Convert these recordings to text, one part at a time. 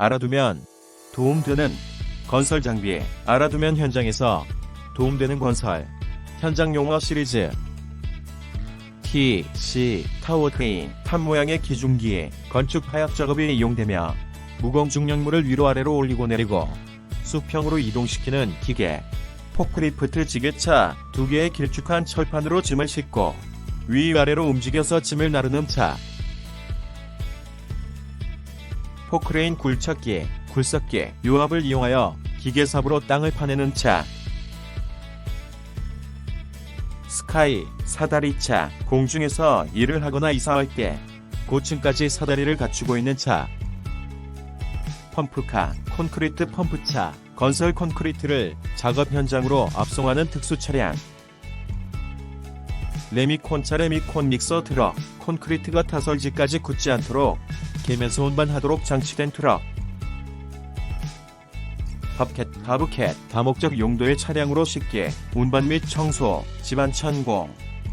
알아두면 도움되는 건설 장비, 알아두면 현장에서 도움되는 건설, 현장 용어 시리즈, T, C, 타워 크레인, 탑 모양의 기중기, 건축 하약 작업에 이용되며 무거운 중량물을 위로 아래로 올리고 내리고 수평으로 이동시키는 기계, 포크리프트 지게차 두 개의 길쭉한 철판으로 짐을 싣고 위아래로 움직여서 짐을 나르는 차, 포크레인 굴착기, 굴삭기, 유압을 이용하여 기계삽으로 땅을 파내는 차, 스카이, 사다리차, 공중에서 일을 하거나 이사할 때 고층까지 사다리를 갖추고 있는 차, 펌프카, 콘크리트 펌프차, 건설 콘크리트를 작업 현장으로 압송하는 특수 차량, 레미콘차 레미콘 믹서 트럭, 콘크리트가 타설지까지 굳지 않도록 개면서 운반하도록 장치된 트럭, 밥캣, 바브캣, 다목적 용도의 차량으로 쉽게 운반 및 청소, 집안 천공,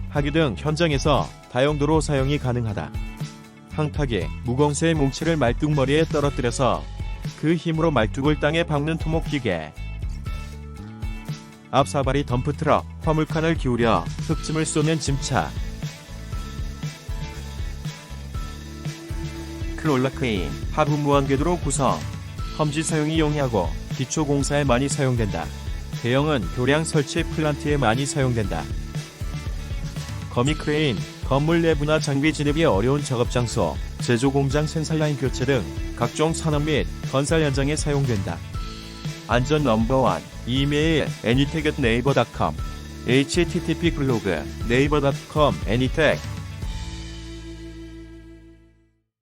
하기 등 현장에서 다용도로 사용이 가능하다. 항타기, 무공쇠의 뭉치를 말뚝머리에 떨어뜨려서 그 힘으로 말뚝을 땅에 박는 토목기계. 앞사발이 덤프트럭, 화물칸을 기울여 흙짐을 쏘는 짐차. 크롤라 크레인, 하부 무한 궤도로 구성. 험지 사용이 용이하고 기초 공사에 많이 사용된다. 대형은 교량 설치 플란트에 많이 사용된다. 거미 크레인, 건물 내부나 장비 진입이 어려운 작업 장소, 제조 공장 생산 라인 교체 등 각종 산업 및 건설 현장에 사용된다. 안전 넘버원, 이메일, anytech@naver.com, http 블로그, 네이버닷컴, anytech,